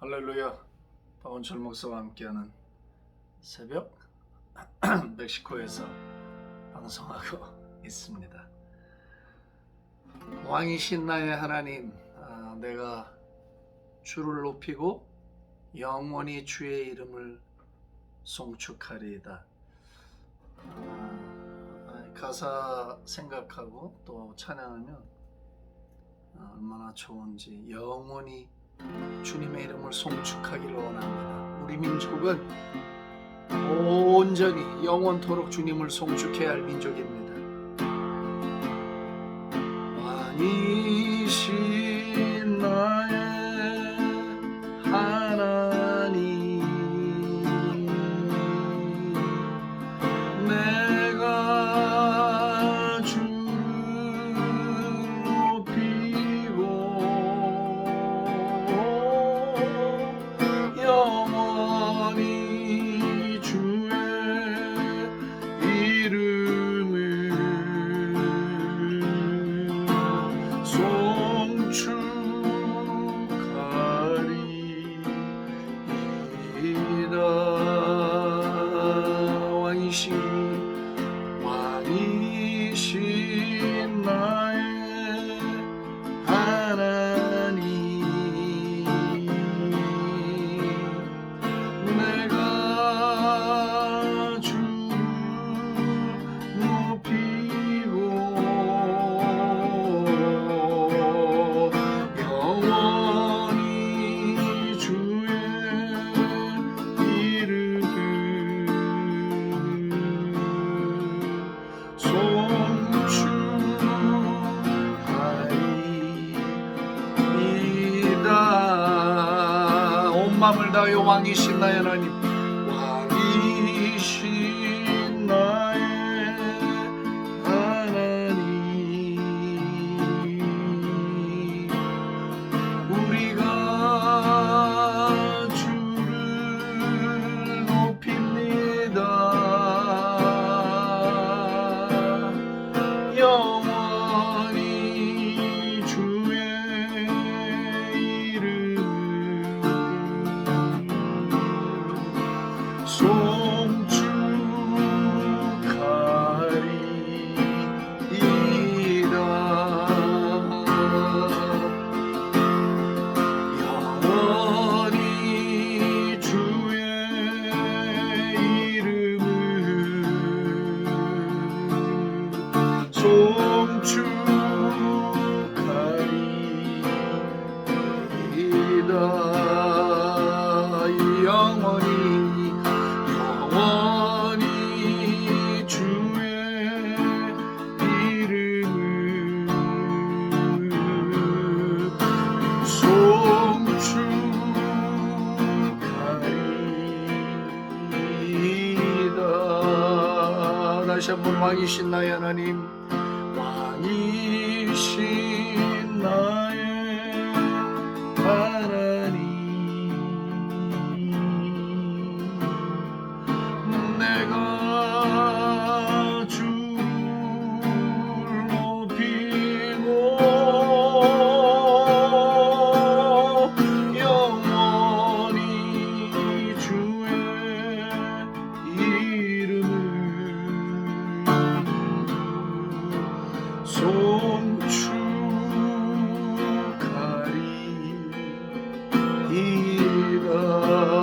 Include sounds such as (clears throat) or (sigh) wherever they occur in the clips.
할렐루야. 박원철 목사와 함께하는 새벽 (clears throat) 멕시코에서 방송하고 (laughs) 있습니다. 왕이신 나의 하나님, 아, 내가 주를 높이고 영원히 주의 이름을 송축하리이다. 아, 가사 생각하고 또 찬양하면 아, 얼마나 좋은지 영원히 주님의 이름을 송축하기를 원합니다. 우리 민족은 온전히 영원토록 주님을 송축해야 할 민족입니다. 왕이 마음을 다하여 왕이신 나의 하나님 송축하리 송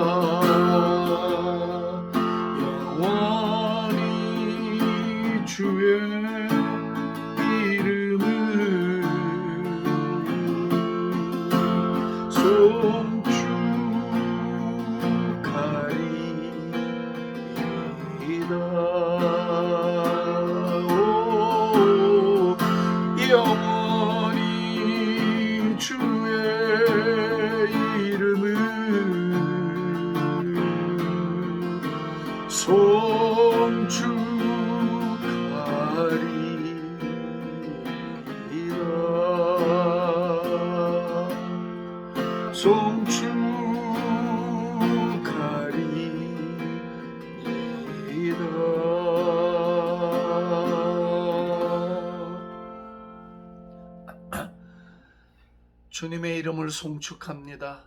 주님의 이름을 송축합니다.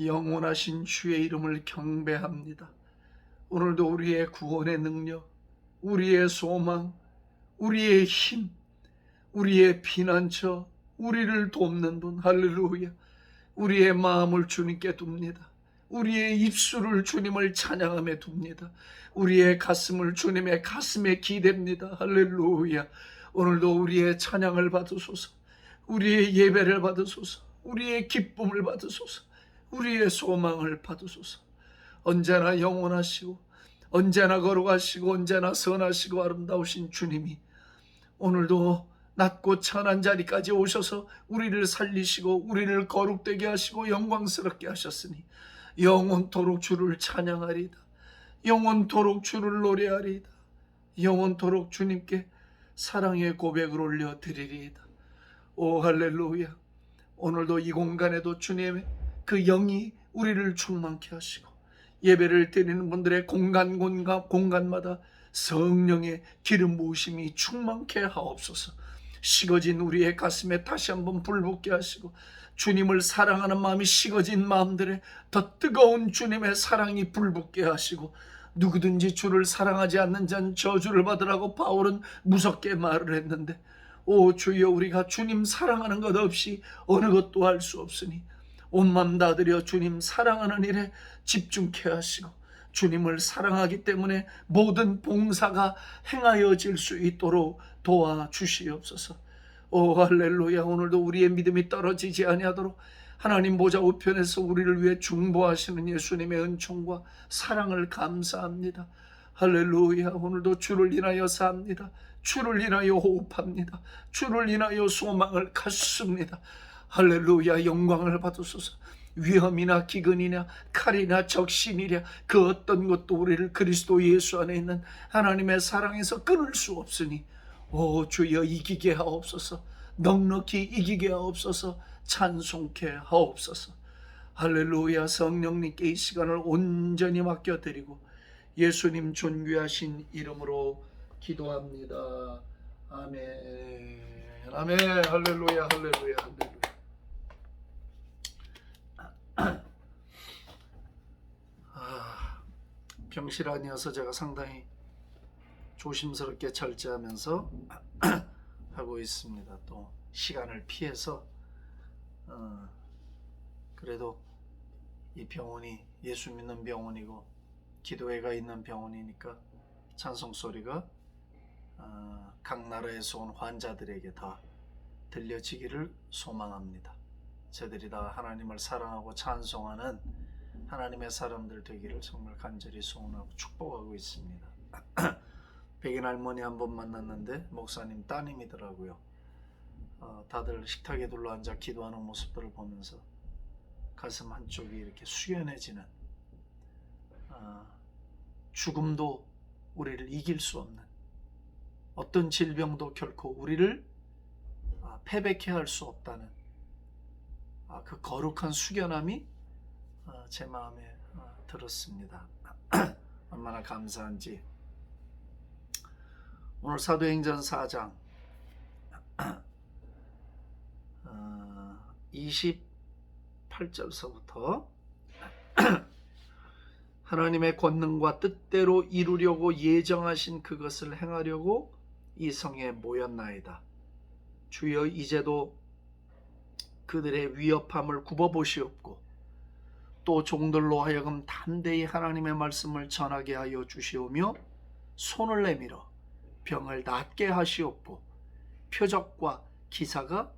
영원하신 주의 이름을 경배합니다. 오늘도 우리의 구원의 능력, 우리의 소망, 우리의 힘, 우리의 피난처, 우리를 돕는 분, 할렐루야. 우리의 마음을 주님께 둡니다. 우리의 입술을 주님을 찬양함에 둡니다. 우리의 가슴을 주님의 가슴에 기댑니다. 할렐루야. 오늘도 우리의 찬양을 받으소서. 우리의 예배를 받으소서. 우리의 기쁨을 받으소서. 우리의 소망을 받으소서. 언제나 영원하시고 언제나 거룩하시고 언제나 선하시고 아름다우신 주님이 오늘도 낮고 천한 자리까지 오셔서 우리를 살리시고 우리를 거룩되게 하시고 영광스럽게 하셨으니 영원토록 주를 찬양하리다. 영원토록 주를 노래하리다. 영원토록 주님께 사랑의 고백을 올려 드리리이다. 오 할렐루야. 오늘도 이 공간에도 주님의 그 영이 우리를 충만케 하시고 예배를 드리는 분들의 공간 공간 공간마다 성령의 기름 부으심이 충만케 하옵소서. 식어진 우리의 가슴에 다시 한번 불붙게 하시고 주님을 사랑하는 마음이 식어진 마음들에 더 뜨거운 주님의 사랑이 불붙게 하시고 누구든지 주를 사랑하지 않는 자는 저주를 받으라고 바울은 무섭게 말을 했는데 오 주여 우리가 주님 사랑하는 것 없이 어느 것도 할 수 없으니 온맘 다들여 주님 사랑하는 일에 집중케 하시고 주님을 사랑하기 때문에 모든 봉사가 행하여질 수 있도록 도와 주시옵소서. 오 할렐루야 오늘도 우리의 믿음이 떨어지지 아니하도록 하나님 보좌 우편에서 우리를 위해 중보하시는 예수님의 은총과 사랑을 감사합니다. 할렐루야 오늘도 주를 인하여 삽니다. 주를 인하여 호흡합니다. 주를 인하여 소망을 갖습니다. 할렐루야 영광을 받으소서. 위험이나 기근이나 칼이나 적신이랴 그 어떤 것도 우리를 그리스도 예수 안에 있는 하나님의 사랑에서 끊을 수 없으니 오 주여 이기게 하옵소서 넉넉히 이기게 하옵소서 찬송케 하옵소서 할렐루야 성령님께 이 시간을 온전히 맡겨드리고 예수님 존귀하신 이름으로 기도합니다. 아멘. 아멘. 할렐루야 할렐루야 할렐루야. (clears throat) 아, 병실안이어서 제가 상당히 조심스럽게 절제하면서 (clears throat) 하고 있습니다. 또 시간을 피해서 어, 그래도 이 병원이 예수 믿는 병원이고 기도회가 있는 병원이니까 찬송 소리가 어, 각 나라에서 온 환자들에게 다 들려지기를 소망합니다. 저들이 다 하나님을 사랑하고 찬송하는 하나님의 사람들 되기를 정말 간절히 소원하고 축복하고 있습니다. (clears throat) 백인 할머니 한 번 만났는데 목사님 따님이더라고요. 어, 다들 식탁에 둘러앉아 기도하는 모습들을 보면서 가슴 한쪽이 이렇게 수연해지는 어, 죽음도 우리를 이길 수 없는 어떤 질병도 결코 우리를 아, 패배케 할 수 없다는 아, 그 거룩한 숙연함이 어, 제 마음에 어, 들었습니다. (clears throat) 얼마나 감사한지. 오늘 사도행전 4장 어, 28절서부터 하나님의 권능과 뜻대로 이루려고 예정하신 그것을 행하려고 이 성에 모였나이다. 주여 이제도 그들의 위협함을 굽어보시옵고 또 종들로 하여금 담대히 하나님의 말씀을 전하게 하여 주시오며 손을 내밀어 병을 낫게 하시옵고 표적과 기사가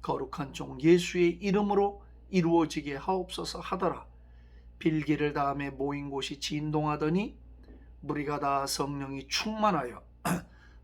거룩한 종 예수의 이름으로 이루어지게 하옵소서 하더라 빌기를 다음에 모인 곳이 진동하더니 무리가 다 성령이 충만하여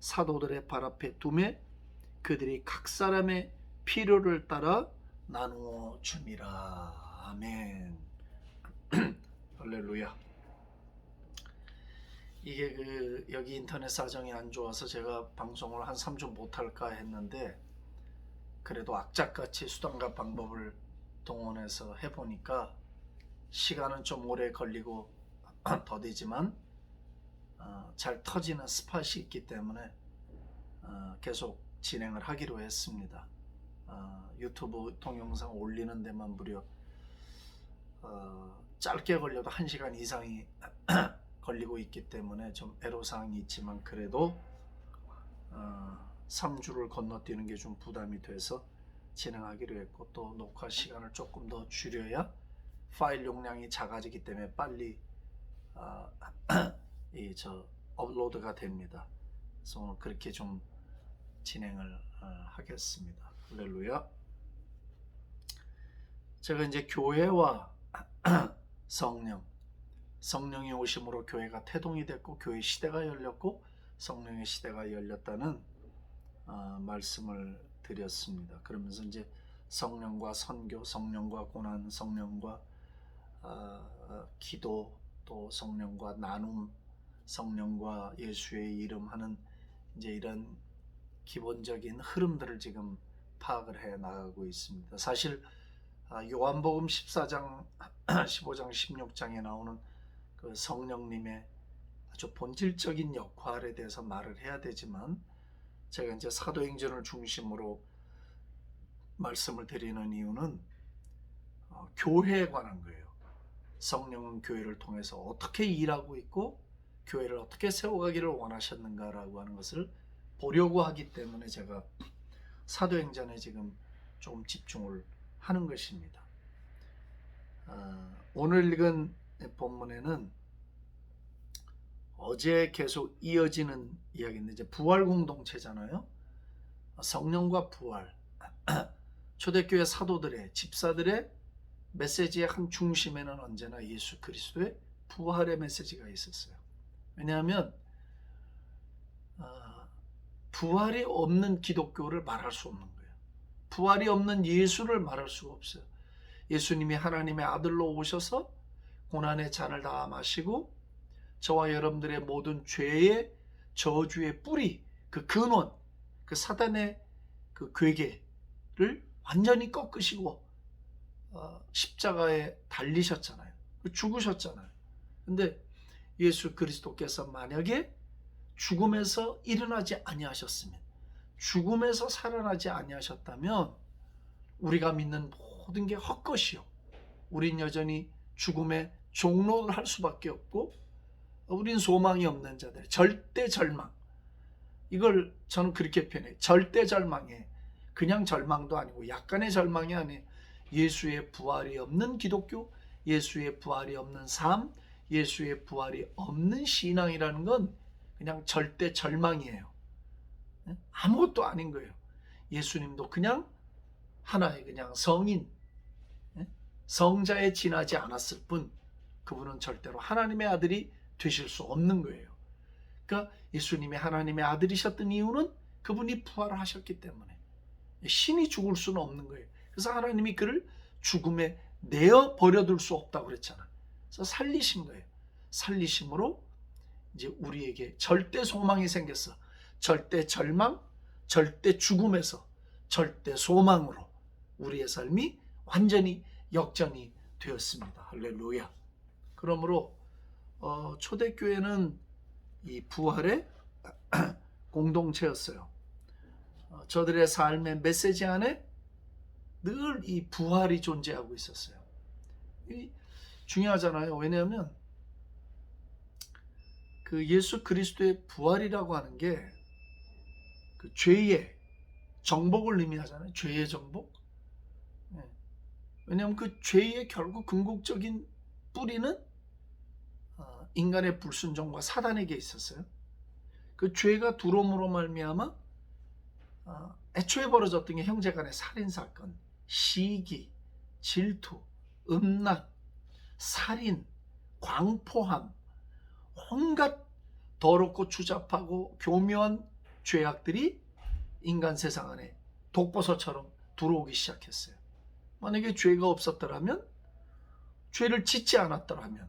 사도들의 발 앞에 두매 그들이 각 사람의 필요를 따라 나누어 줍니다. 아멘. (clears throat) 할렐루야. 이게 그 여기 인터넷 사정이 안 좋아서 제가 방송을 한 3주 못 할까 했는데 그래도 악착같이 수단과 방법을 동원해서 해 보니까 시간은 좀 오래 걸리고 (clears throat) 더디지만 어, 잘 터지는 스팟이 있기 때문에 어, 계속 진행을 하기로 했습니다. 어, 유튜브 동영상 올리는 데만 무려 어, 짧게 걸려도 1시간 이상이 (clears throat) 걸리고 있기 때문에 좀 애로사항이 있지만 그래도 어, 3주를 건너뛰는 게 좀 부담이 돼서 진행하기로 했고 또 녹화 시간을 조금 더 줄여야 파일 용량이 작아지기 때문에 빨리 어, (clears throat) 이 저 업로드가 됩니다. 그래서 오늘 그렇게 좀 진행을 어, 하겠습니다. 할렐루야. 제가 이제 교회와 (clears throat) 성령, 성령이 오심으로 교회가 태동이 됐고 교회 시대가 열렸고 성령의 시대가 열렸다는 어, 말씀을 드렸습니다. 그러면서 이제 성령과 선교, 성령과 고난, 성령과 어, 어, 기도, 또 성령과 나눔, 성령과 예수의 이름 하는 이제 이런 기본적인 흐름들을 지금 파악을 해 나가고 있습니다. 사실 아, 요한복음 14장, 15장, 16장에 나오는 그 성령님의 아주 본질적인 역할에 대해서 말을 해야 되지만 제가 이제 사도행전을 중심으로 말씀을 드리는 이유는 어, 교회에 관한 거예요. 성령은 교회를 통해서 어떻게 일하고 있고 교회를 어떻게 세워가기를 원하셨는가라고 하는 것을 보려고 하기 때문에 제가 사도행전에 지금 조금 집중을 하는 것입니다. 어, 오늘 읽은 본문에는 어제 계속 이어지는 이야기인데 이제 부활 공동체잖아요. 성령과 부활. (clears throat) 초대교회 사도들의 집사들의 메시지의 한 중심에는 언제나 예수 그리스도의 부활의 메시지가 있었어요. 왜냐하면 어, 부활이 없는 기독교를 말할 수 없는 거예요. 부활이 없는 예수를 말할 수가 없어요. 예수님이 하나님의 아들로 오셔서 고난의 잔을 다 마시고 저와 여러분들의 모든 죄의 저주의 뿌리, 그 근원, 그 사단의 그 괴계를 완전히 꺾으시고 어, 십자가에 달리셨잖아요. 죽으셨잖아요. 근데 예수 그리스도께서 만약에 죽음에서 일어나지 아니하셨으면 죽음에서 살아나지 아니하셨다면 우리가 믿는 모든 게 헛것이요. 우린 여전히 죽음의 종로를 할 수밖에 없고 우린 소망이 없는 자들 절대 절망. 이걸 저는 그렇게 표현해 절대 절망에 그냥 절망도 아니고 약간의 절망이 아니에요. 예수의 부활이 없는 기독교 예수의 부활이 없는 삶 예수의 부활이 없는 신앙이라는 건 그냥 절대 절망이에요 아무것도 아닌 거예요 예수님도 그냥 하나의 그냥 성인 성자에 지나지 않았을 뿐 그분은 절대로 하나님의 아들이 되실 수 없는 거예요. 그러니까 예수님이 하나님의 아들이셨던 이유는 그분이 부활을 하셨기 때문에 신이 죽을 수는 없는 거예요. 그래서 하나님이 그를 죽음에 내어 버려둘 수 없다고 그랬잖아. 살리신 거예요. 살리심으로 이제 우리에게 절대 소망이 생겼어. 절대 절망, 절대 죽음에서 절대 소망으로 우리의 삶이 완전히 역전이 되었습니다. 할렐루야. 그러므로 어, 초대교회는 이 부활의 (clears throat) 공동체였어요. 어, 저들의 삶의 메시지 안에 늘 이 부활이 존재하고 있었어요. 이 중요하잖아요. 왜냐하면 그 예수 그리스도의 부활이라고 하는 게 그 죄의 정복을 의미하잖아요. 죄의 정복. 네. 왜냐하면 그 죄의 결국 궁극적인 뿌리는 어, 인간의 불순종과 사단에게 있었어요. 그 죄가 두려움으로 말미암아 어, 애초에 벌어졌던 게 형제간의 살인 사건, 시기, 질투, 음란, 살인, 광포함, 온갖 더럽고 추잡하고 교묘한 죄악들이 인간 세상 안에 독버섯처럼 들어오기 시작했어요. 만약에 죄가 없었더라면, 죄를 짓지 않았더라면,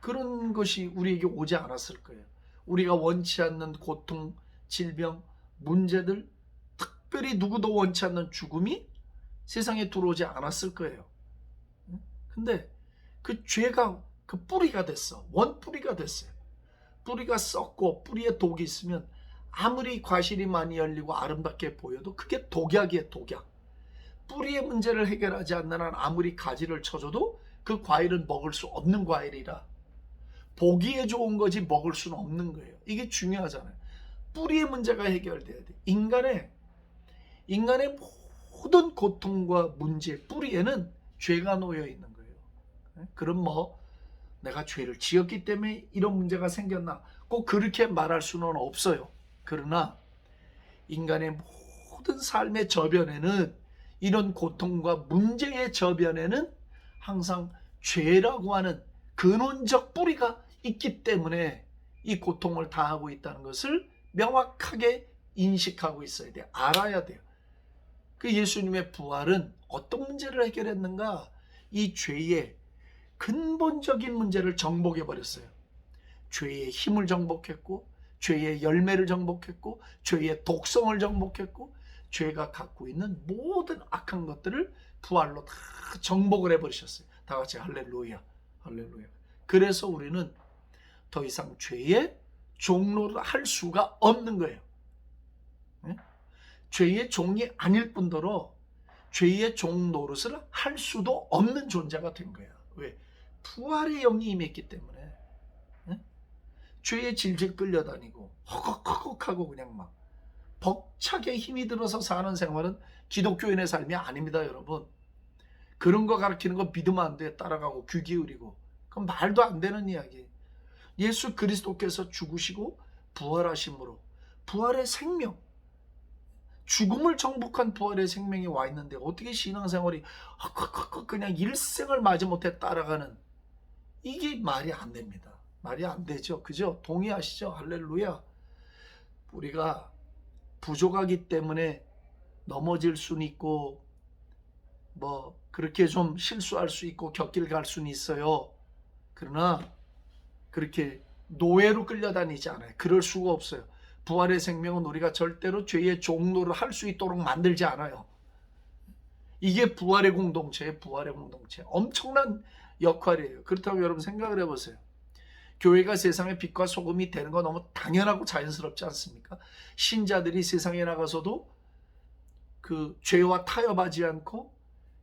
그런 것이 우리에게 오지 않았을 거예요. 우리가 원치 않는 고통, 질병, 문제들, 특별히 누구도 원치 않는 죽음이 세상에 들어오지 않았을 거예요. 응? 근데 그 죄가 그 뿌리가 됐어. 원뿌리가 됐어요. 뿌리가 썩고 뿌리에 독이 있으면 아무리 과실이 많이 열리고 아름답게 보여도 그게 독약이에요, 독약. 뿌리의 문제를 해결하지 않는 한 아무리 가지를 쳐줘도 그 과일은 먹을 수 없는 과일이라 보기에 좋은 거지 먹을 수는 없는 거예요. 이게 중요하잖아요. 뿌리의 문제가 해결돼야 돼. 인간의 인간의 모든 고통과 문제 뿌리에는 죄가 놓여 있는. 그럼 뭐 내가 죄를 지었기 때문에 이런 문제가 생겼나? 꼭 그렇게 말할 수는 없어요. 그러나 인간의 모든 삶의 저변에는 이런 고통과 문제의 저변에는 항상 죄라고 하는 근원적 뿌리가 있기 때문에 이 고통을 당하고 있다는 것을 명확하게 인식하고 있어야 돼요. 알아야 돼요. 그 예수님의 부활은 어떤 문제를 해결했는가? 이 죄의 근본적인 문제를 정복해 버렸어요. 죄의 힘을 정복했고, 죄의 열매를 정복했고, 죄의 독성을 정복했고, 죄가 갖고 있는 모든 악한 것들을 부활로 다 정복을 해 버리셨어요. 다 같이 할렐루야, 할렐루야. 그래서 우리는 더 이상 죄의 종로를 할 수가 없는 거예요. 네? 죄의 종이 아닐 뿐더러 죄의 종 노릇을 할 수도 없는 존재가 된 거예요. 왜? 부활의 영이 임했기 때문에 네? 죄에 질질 끌려다니고 허걱허걱하고 그냥 막 벅차게 힘이 들어서 사는 생활은 기독교인의 삶이 아닙니다, 여러분. 그런 거 가르치는 거 믿으면 안 돼. 따라가고 귀 기울이고. 그건 말도 안 되는 이야기. 예수 그리스도께서 죽으시고 부활하심으로 부활의 생명, 죽음을 정복한 부활의 생명이 와 있는데 어떻게 신앙생활이 그냥 일생을 마지못해 따라가는 이게 말이 안 됩니다. 말이 안 되죠. 그죠? 동의하시죠? 할렐루야. 우리가 부족하기 때문에 넘어질 수는 있고 뭐 그렇게 좀 실수할 수 있고 곁길 갈 수는 있어요. 그러나 그렇게 노예로 끌려다니지 않아요. 그럴 수가 없어요. 부활의 생명은 우리가 절대로 죄의 종로를 할 수 있도록 만들지 않아요. 이게 부활의 공동체의 부활의 공동체. 엄청난 역할이에요. 그렇다고 여러분 생각을 해보세요. 교회가 세상의 빛과 소금이 되는 건 너무 당연하고 자연스럽지 않습니까? 신자들이 세상에 나가서도 그 죄와 타협하지 않고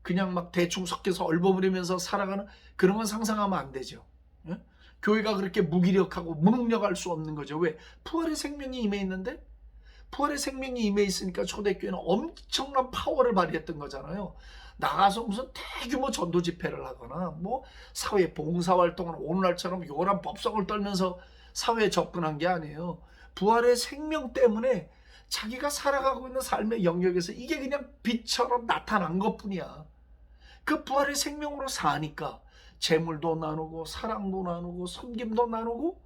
그냥 막 대충 섞여서 얼버무리면서 살아가는 그런 건 상상하면 안 되죠. 예? 교회가 그렇게 무기력하고 무능력할 수 없는 거죠. 왜? 부활의 생명이 임해 있는데 부활의 생명이 임해 있으니까 초대교회는 엄청난 파워를 발휘했던 거잖아요. 나가서 무슨 대규모 전도 집회를 하거나 뭐 사회 봉사 활동을 오늘날처럼 요란 법석을 떨면서 사회에 접근한 게 아니에요. 부활의 생명 때문에 자기가 살아가고 있는 삶의 영역에서 이게 그냥 빛처럼 나타난 것뿐이야. 그 부활의 생명으로 사니까 재물도 나누고 사랑도 나누고 섬김도 나누고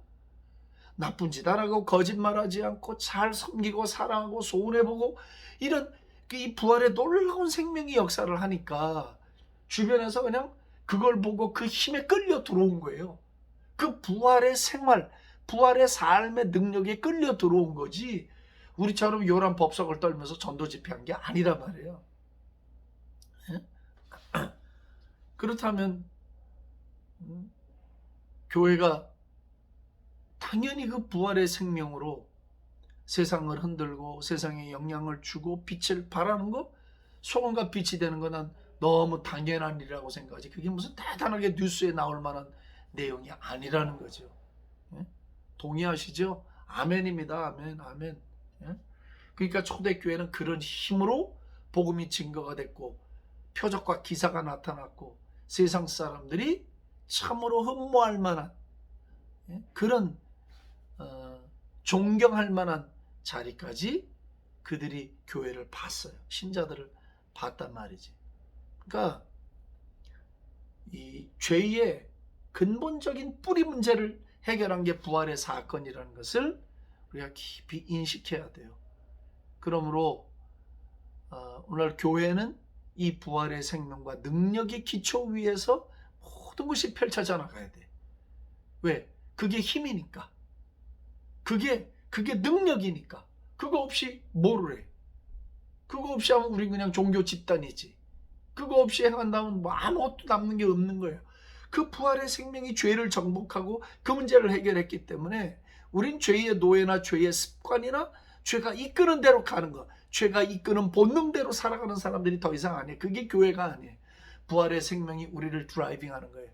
나쁜 짓 안 하고 거짓말하지 않고 잘 섬기고 사랑하고 소원해보고 이런 이 부활의 놀라운 생명이 역사를 하니까 주변에서 그냥 그걸 보고 그 힘에 끌려 들어온 거예요. 그 부활의 생활, 부활의 삶의 능력에 끌려 들어온 거지. 우리처럼 요란 법석을 떨면서 전도 집회한 게 아니란 말이에요. 예? (clears throat) 그렇다면 음, 교회가 당연히 그 부활의 생명으로 세상을 흔들고 세상에 영향을 주고 빛을 발하는 거 소금과 빛이 되는 거는 너무 당연한 일이라고 생각하지 그게 무슨 대단하게 뉴스에 나올 만한 내용이 아니라는 거죠 예? 동의하시죠? 아멘입니다 아멘 아멘 예? 그러니까 초대교회는 그런 힘으로 복음이 증거가 됐고 표적과 기사가 나타났고 세상 사람들이 참으로 흠모할 만한 예? 그런 어, 존경할 만한 자리까지 그들이 교회를 봤어요. 신자들을 봤단 말이지. 그러니까 이 죄의 근본적인 뿌리 문제를 해결한 게 부활의 사건이라는 것을 우리가 깊이 인식해야 돼요. 그러므로 어, 오늘 교회는 이 부활의 생명과 능력의 기초 위에서 모든 것이 펼쳐져 나가야 돼. 왜? 그게 힘이니까. 그게 그게 능력이니까. 그거 없이 뭐를 해? 그거 없이 하면 우리 그냥 종교 집단이지. 그거 없이 해간다면 뭐 아무것도 남는 게 없는 거예요. 그 부활의 생명이 죄를 정복하고 그 문제를 해결했기 때문에 우린 죄의 노예나 죄의 습관이나 죄가 이끄는 대로 가는 거, 죄가 이끄는 본능대로 살아가는 사람들이 더 이상 아니에요. 그게 교회가 아니에요. 부활의 생명이 우리를 드라이빙하는 거예요.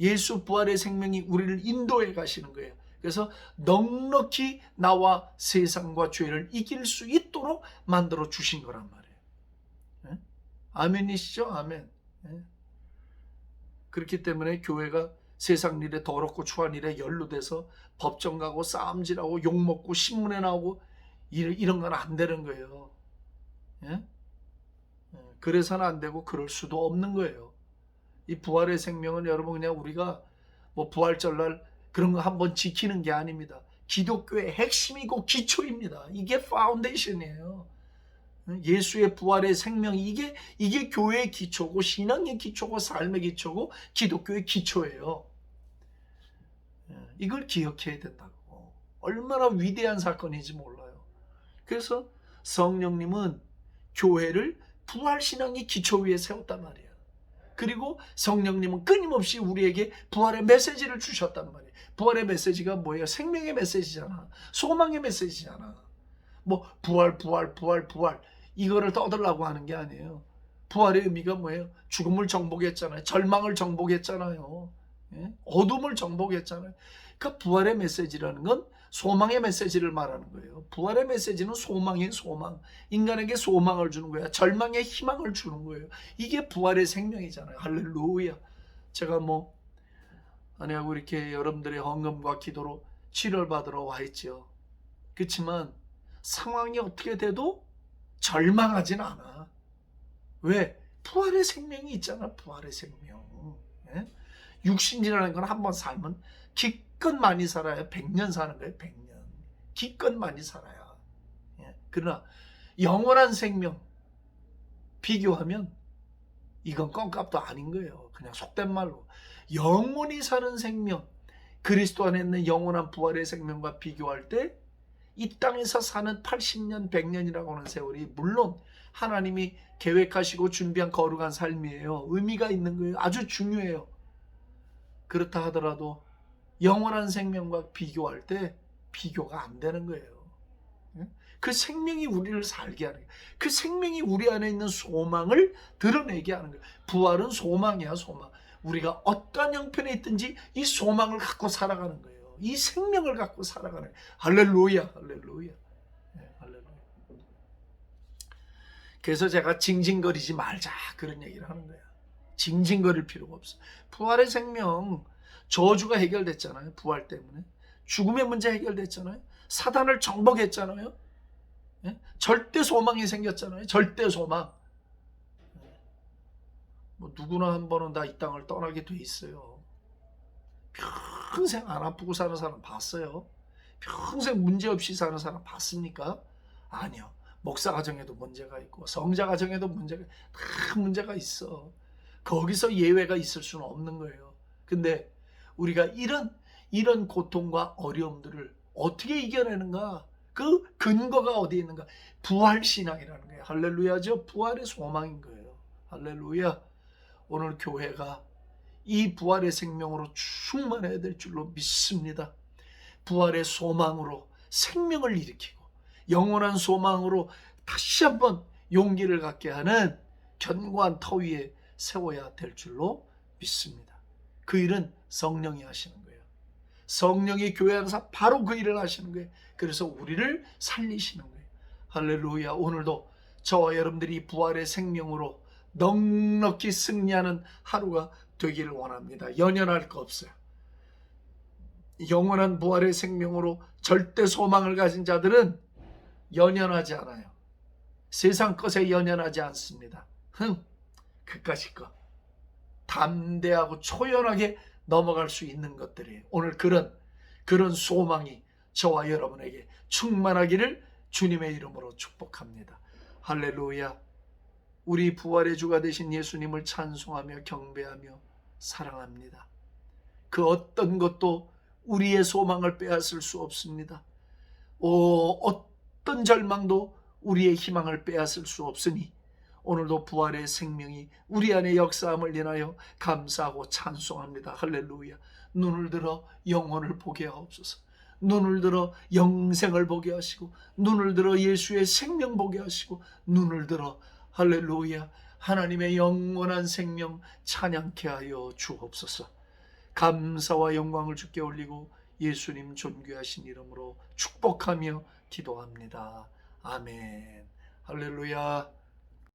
예수 부활의 생명이 우리를 인도해 가시는 거예요. 그래서 넉넉히 나와 세상과 죄를 이길 수 있도록 만들어 주신 거란 말이에요. 예? 아멘이시죠? 아멘. 예? 그렇기 때문에 교회가 세상 일에 더럽고 추한 일에 연루돼서 법정 가고 싸움질하고 욕먹고 신문에 나오고 이- 이런 건 안 되는 거예요. 예? 예, 그래서는 안 되고 그럴 수도 없는 거예요. 이 부활의 생명은 여러분 그냥 우리가 뭐 부활절날 그런 거 한번 지키는 게 아닙니다. 기독교의 핵심이고 기초입니다. 이게 파운데이션이에요. 예수의 부활의 생명 이게 이게 교회의 기초고 신앙의 기초고 삶의 기초고 기독교의 기초예요. 예, 이걸 기억해야 된다고. 얼마나 위대한 사건인지 몰라요. 그래서 성령님은 교회를 부활 신앙의 기초 위에 세웠단 말이에요. 그리고 성령님은 끊임없이 우리에게 부활의 메시지를 주셨단 말이에요. 부활의 메시지가 뭐예요? 생명의 메시지잖아. 소망의 메시지잖아. 뭐 부활 부활 부활 부활 이거를 떠들라고 하는 게 아니에요. 부활의 의미가 뭐예요? 죽음을 정복했잖아요. 절망을 정복했잖아요. 예? 어둠을 정복했잖아요. 그 부활의 메시지라는 건 소망의 메시지를 말하는 거예요. 부활의 메시지는 소망의 소망. 인간에게 소망을 주는 거야. 절망의 희망을 주는 거예요. 이게 부활의 생명이잖아요. 할렐루야. 제가 뭐 아니하고 이렇게 여러분들의 헌금과 기도로 치료를 받으러 와 있죠. 그렇지만 상황이 어떻게 돼도 절망하진 않아. 왜? 부활의 생명이 있잖아. 부활의 생명. 예? 육신이라는 건 한번 살면 기 껏 많이 살아야 100년 사는 거예요. 100년. 기껏 많이 살아야. 예? 그러나 영원한 생명 비교하면 이건 껌값도 아닌 거예요. 그냥 속된 말로 영원히 사는 생명 그리스도 안에 있는 영원한 부활의 생명과 비교할 때 이 땅에서 사는 80년, 100년이라고 하는 세월이 물론 하나님이 계획하시고 준비한 거룩한 삶이에요. 의미가 있는 거예요. 아주 중요해요. 그렇다 하더라도 영원한 생명과 비교할 때 비교가 안 되는 거예요. 예? 그 생명이 우리를 살게 하는 거예요. 그 생명이 우리 안에 있는 소망을 드러내게 하는 거예요. 부활은 소망이야, 소망. 우리가 어떠한 형편에 있든지 이 소망을 갖고 살아가는 거예요. 이 생명을 갖고 살아가는 거예요. 할렐루야, 할렐루야. 예, 할렐루야. 그래서 제가 징징거리지 말자 그런 얘기를 하는 거야. 징징거릴 필요가 없어. 부활의 생명 저주가 해결됐잖아요. 부활 때문에 죽음의 문제 해결됐잖아요. 사단을 정복했잖아요. 예? 절대 소망이 생겼잖아요. 절대 소망. 뭐 누구나 한 번은 다 이 땅을 떠나게 돼 있어요. 평생 안 아프고 사는 사람 봤어요? 평생 문제 없이 사는 사람 봤습니까? 아니요. 목사 가정에도 문제가 있고 성자 가정에도 문제가 다 문제가 있어. 거기서 예외가 있을 수는 없는 거예요. 근데 우리가 이런 이런 고통과 어려움들을 어떻게 이겨내는가? 그 근거가 어디에 있는가? 부활 신앙이라는 거예요. 할렐루야죠. 부활의 소망인 거예요. 할렐루야. 오늘 교회가 이 부활의 생명으로 충만해야 될 줄로 믿습니다. 부활의 소망으로 생명을 일으키고 영원한 소망으로 다시 한번 용기를 갖게 하는 견고한 터 위에 세워야 될 줄로 믿습니다. 그 일은 성령이 하시는 거예요. 성령이 교회 안에서 바로 그 일을 하시는 거예요. 그래서 우리를 살리시는 거예요. 할렐루야. 오늘도 저와 여러분들이 부활의 생명으로 넉넉히 승리하는 하루가 되기를 원합니다. 연연할 거 없어요. 영원한 부활의 생명으로 절대 소망을 가진 자들은 연연하지 않아요. 세상 것에 연연하지 않습니다. 흥, 그까짓 것. 담대하고 초연하게 넘어갈 수 있는 것들이에요. 오늘 그런, 그런 소망이 저와 여러분에게 충만하기를 주님의 이름으로 축복합니다. 할렐루야. 우리 부활의 주가 되신 예수님을 찬송하며 경배하며 사랑합니다. 그 어떤 것도 우리의 소망을 빼앗을 수 없습니다. 오, 어떤 절망도 우리의 희망을 빼앗을 수 없으니 오늘도 부활의 생명이 우리 안에 역사함을 인하여 감사하고 찬송합니다. 할렐루야. 눈을 들어 영혼을 보게 하옵소서. 눈을 들어 영생을 보게 하시고 눈을 들어 예수의 생명 보게 하시고 눈을 들어 할렐루야 하나님의 영원한 생명 찬양케 하여 주옵소서. 감사와 영광을 주께 올리고 예수님 존귀하신 이름으로 축복하며 기도합니다. 아멘. 할렐루야.